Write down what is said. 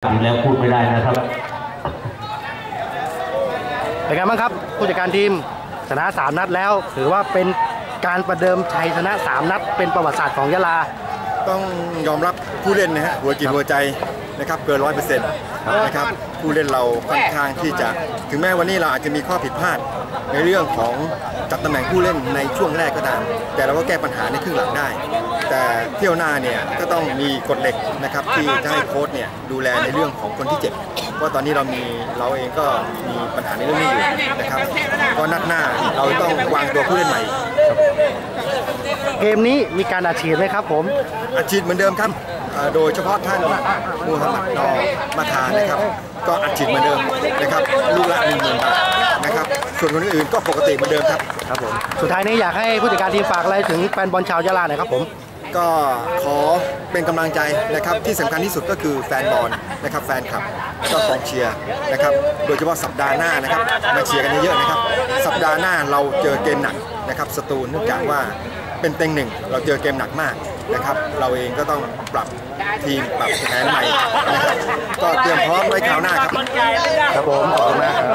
อยู่แล้วพูดไม่ได้นะครับ เป็นไงบ้างครับ ผู้จัดการทีมชนะ 3 นัดแล้ว ถือว่าเป็นการประเดิมชัยชนะ 3 นัด เป็นประวัติศาสตร์ของยะลา ต้องยอมรับผู้เล่นนะฮะหัวจิตหัวใจ นะครับเกินร้อยเปอร์เซ็นต์นะครับผู้เล่นเราค่อนข้างที่จะถึงแม้วันนี้เราอาจจะมีข้อผิดพลาดในเรื่องของจัดตำแหน่งผู้เล่นในช่วงแรกก็ตาม แต่เราก็แก้ปัญหาในครึ่งหลังได้ แต่เที่ยวหน้าเนี่ยก็ต้องมีกฎเหล็กนะครับที่จะให้โค้ชเนี่ยดูแลในเรื่องของคนที่เจ็บเพราะตอนนี้เรามีเราเองก็มีปัญหาในเรื่องนี้อยู่นะครับก็นัดหน้าเราต้องวางตัวผู้เล่นใหม่ เกมนี้มีการอัดฉีดไหมครับผมอาชีพเหมือนเดิมครับเอ่อโดยเฉพาะท่านมูฮัมหมัดนอมาทานนะครับ ก็อัดฉีดเหมือนเดิมนะครับลูกละหนึ่งหมื่นบาทนะครับส่วนคนอื่นๆก็ปกติเหมือนเดิมครับครับผมสุดท้ายนี้อยากให้ผู้จัดการทีมฝากอะไรถึงแฟนบอลชาวยะลาหน่อยครับผมก็ขอเป็นกำลังใจนะครับที่สำคัญที่สุดก็คือแฟนบอลนะครับแฟนคลับแล้วก็กองเชียร์นะครับโดยเฉพาะสัปดาห์หน้านะครับมาเชียร์กันเยอะๆนะครับสัป ดาห์หน้าเราเจอเกมหนักนะครับสตูลเนื่องจากว่าเป็นเต็งหนึ่งเราเจอเกมหนักมากนะครับ เราเองก็ต้องปรับทีมปรับแผนใหม่นะครับก็เตรียมพร้อมไว้คราวหน้าครับ ครับผม ขอบคุณมากครับ